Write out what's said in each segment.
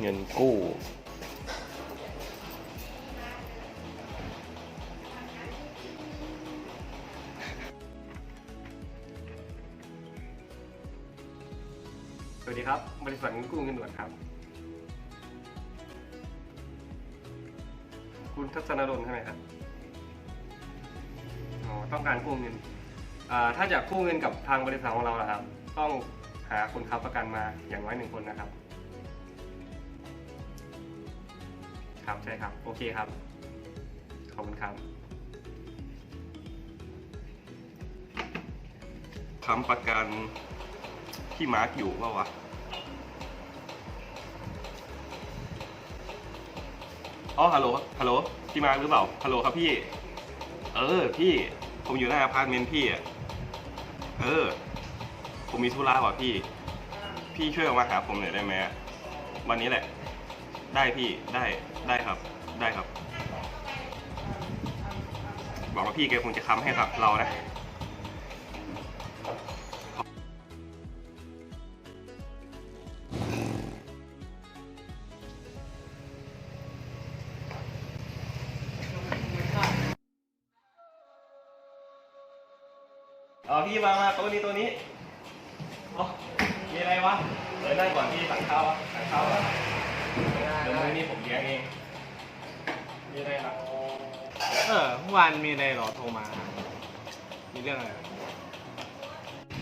เงินกู้ สวัสดีครับ บริษัทเงินกู้เงินด่วนครับ คุณทัศนดลใช่ไหมครับอ๋อต้องการกู้เงินอ่าถ้าจะกู้เงินกับทางบริษัทของเรานะครับ ต้องหาคนค้ำประกันมาอย่างน้อยหนึ่งคนนะครับ ครับใช่ครับ โอเคครับ ขอบคุณครับค้ำประกันที่มาร์กอยู่ว่าวะอ๋อฮัลโหลฮัลโหลพี่มาร์คหรือเปล่าฮัลโหลครับพี่ เออ พี่ผมอยู่หน้าอพาร์ตเมนต์พี่อะเออ ผมมีธุระว่ะพี่ พี่ช่วยออกมาหาผมหน่อยได้ไหมวันนี้แหละ ได้พี่ได้ได้ครับได้ครับ บอกว่าพี่แกคงจะค้ำให้ครับเรานะเอาพี่มามาตัวนี้ตัวนี้อ๋อมีอะไรวะเออนั่งก่อนพี่สั่งข้าวอะสั่งข้าวอะเดี๋ยว มื้อนี้ผมเลี้ยงเอง มีอะไรล่ะเออเมื่อวานมีอะไรเหรอโทรมา มีเรื่องอะไร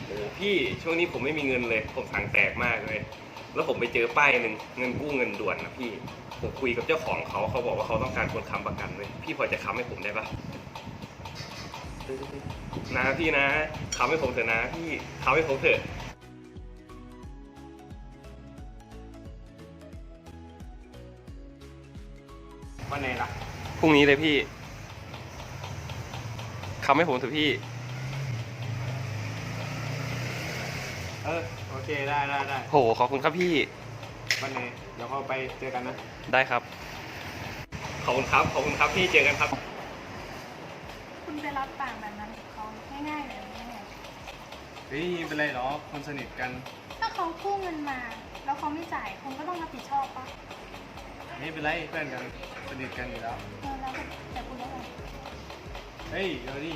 โอ้พี่ช่วงนี้ผมไม่มีเงินเลย ผมสั่งแตกมากเลย แล้วผมไปเจอป้ายหนึ่งเงินกู้เงินด่วนนะพี่ ผมคุยกับเจ้าของเขาเขาบอกว่าเขาต้องการคนค้ำประกันเลยพี่พอจะค้ำให้ผมได้ปะนะพี่นะค้ำให้ผมเถอะนะพี่ค้ำให้ผมเถอะ วันไหนล่ะพรุ่งนี้เลยพี่ค้ำให้ผมเถอะพี่ เออโอเคได้ได้ได้โห ขอบคุณครับพี่ วันไหนเดี๋ยวเราไปเจอกันนะ ได้ครับ ขอบคุณครับ ขอบคุณครับพี่ เจอกันครับ คุณไปรับปากแบบนั้นกับเขาง่ายๆเลยไม่ได้เฮ้ยไม่เป็นไรหรอกคนสนิทกัน ถ้าเขากู้เงินมา แล้วเขาไม่จ่ายคุณก็ต้องรับผิดชอบปะ ไม่เป็นไรเพื่อนกันสนิทกันอยู่แล้วเออแล้วแต่คุณแล้วกันเฮ้ยเดี๋ยวดิ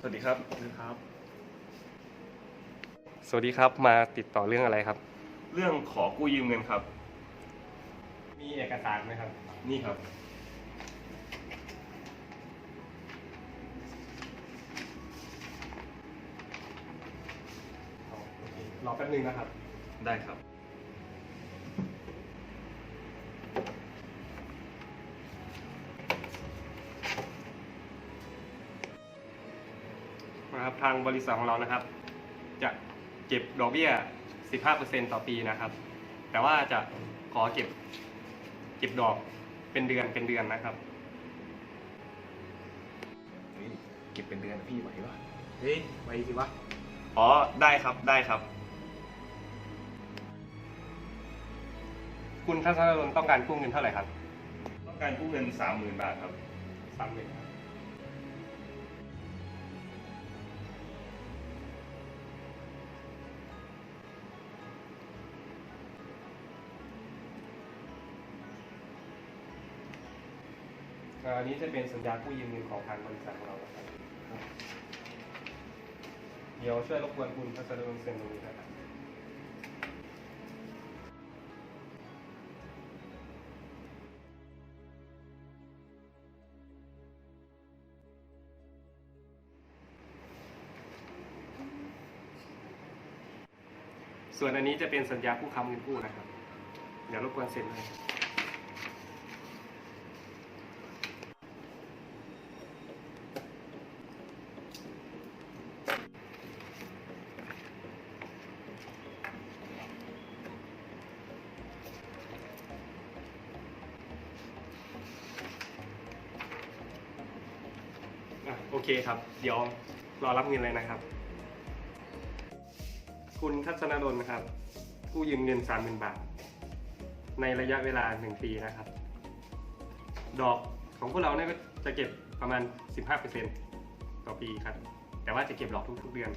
สวัสดีครับ นะครับ สวัสดีครับ มาติดต่อเรื่องอะไรครับ เรื่องขอกู้ยืมเงินครับ มีเอกสารไหมครับ นี่ครับอ๋อโอเครอแป๊บนึงนะครับ ได้ครับ นะครับทางบริษัทของเรานะครับ จะเก็บดอกเบี้ย 15%ต่อปีนะครับ แต่ว่าจะขอเก็บเก็บดอกเป็นเดือนเป็นเดือนนะครับเก็บเป็นเดือนพี่ไหวปะเฮ้ยไหวสิวะ อ๋อได้ครับได้ครับ คุณทัศนรนต้องการกู้เงินเท่าไหร่ครับ ต้องการกู้เงินสามหมื่นบาทครับสามหมื่น อันนี้จะเป็นสัญญากู้ยืมเงินของทางบริษัทของเราครับเดี๋ยวช่วยรบกวนคุณทัศนรนเซ็นตรงนี้นะครับส่วนอันนี้จะเป็นสัญญาผู้ค้ำเงินกู้นะครับ เดี๋ยวรบกวนเซ็นเลย โอเคครับ เดี๋ยวรอรับเงินเลยนะครับ คุณทัศนดลนะครับ กู้ยืมเงินสามหมื่นบาท ในระยะเวลาหนึ่งปีนะครับ ดอกของพวกเราเนี่ยก็จะเก็บประมาณ 15%ต่อปีครับ แต่ว่าจะเก็บดอกทุก ๆเดือน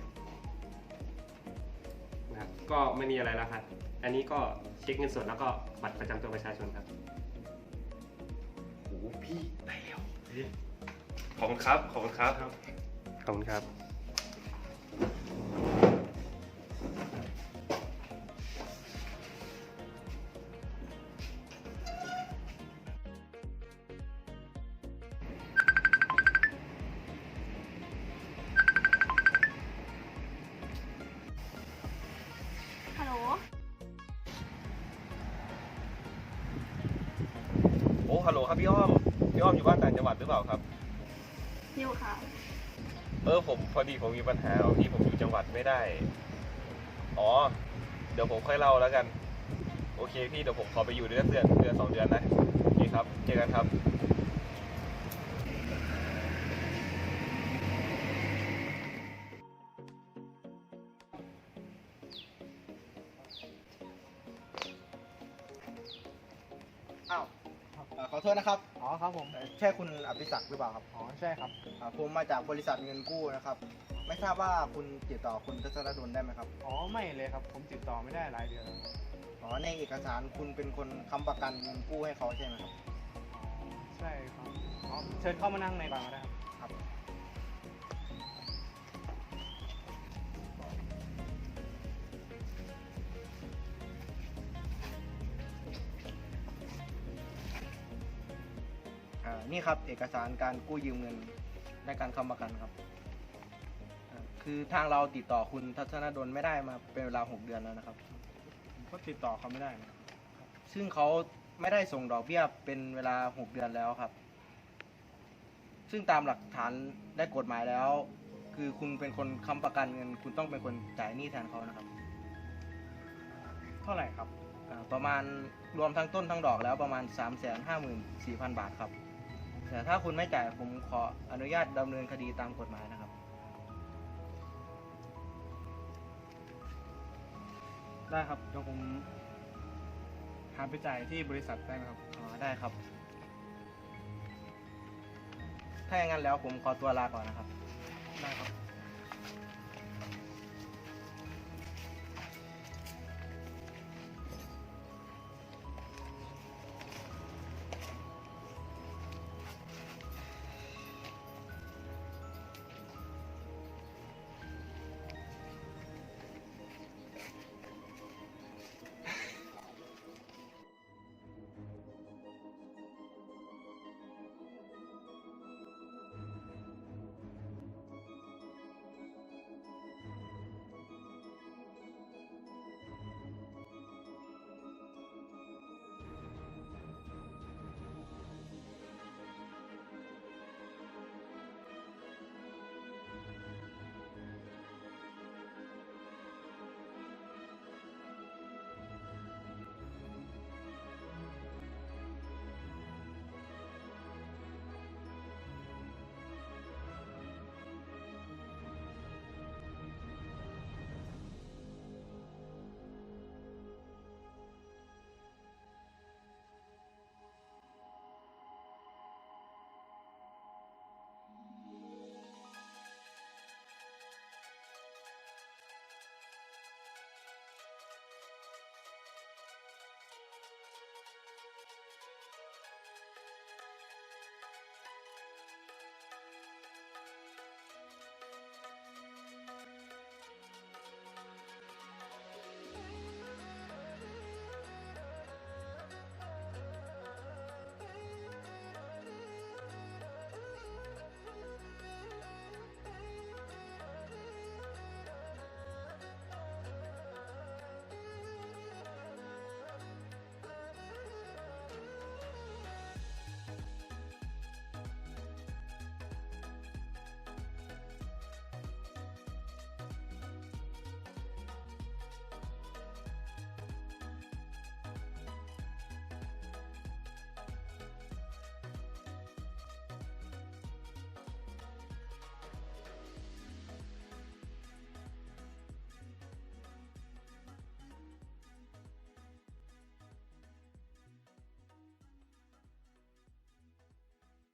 นะครับก็ไม่มีอะไรแล้วครับ อันนี้ก็เช็คเงินสดแล้วก็บัตรประจำตัวประชาชนครับ โอ้พี่ได้แล้ว ขอบคุณครับ ขอบคุณครับ ขอบคุณครับ ฮัลโหล โอ้ฮัลโหลครับพี่อ้อม พี่อ้อมอยู่บ้านต่างจังหวัดหรือเปล่าครับ อยู่ค่ะ เออผมพอดีผมมีปัญหาเอาที่ผมอยู่จังหวัดไม่ได้ อ๋อ เดี๋ยวผมค่อยเล่าแล้วกัน โอเคพี่เดี๋ยวผมขอไปอยู่เดือนเดือนเดือนสองเดือนนะโอเคครับ เจอกันครับ อ้าวเอ่อขอโทษนะครับอ๋อ ครับผมเอ่อใช่คุณอภิศักดิ์หรือเปล่าครับ อ๋อ ใช่ครับอ่าผมมาจากบริษัทเงินกู้นะครับ ไม่ทราบว่าคุณติดต่อคุณทัศนดลได้ไหมครับ อ๋อ ไม่เลยครับ ผมติดต่อไม่ได้หลายเดือนแล้วอ๋อ ในเอกสารคุณเป็นคนค้ำประกันเงินกู้ให้เขาใช่ไหมครับอ๋อใช่ครับ อ๋อ เชิญเข้ามานั่งในก่อนก็ได้ครับ นี่ครับเอกสารการกู้ยืมเงินและการค้ำประกันครับ คือทางเราติดต่อคุณทัศนดลไม่ได้มาเป็นเวลา 6 เดือนแล้วนะครับ ผมก็ติดต่อเขาไม่ได้นะซึ่งเขาไม่ได้ส่งดอกเบี้ยเป็นเวลา 6 เดือนแล้วครับ ซึ่งตามหลักฐานและกฎหมายแล้ว คือคุณเป็นคนค้ำประกันเงิน คุณต้องเป็นคนจ่ายหนี้แทนเขานะครับเท่าไหร่ครับ ประมาณรวมทั้งต้นทั้งดอกแล้วประมาณ 3 5 4 0 0 0 บาทครับ แต่ถ้าคุณไม่จ่ายผมขออนุญาตดำเนินคดีตามกฎหมายนะครับ ได้ครับเดี๋ยวผมหาไปจ่ายที่บริษัทได้ไหมครับ อ๋อได้ครับ ถ้าอย่างนั้นแล้วผมขอตัวลาก่อนนะครับ ได้ครับ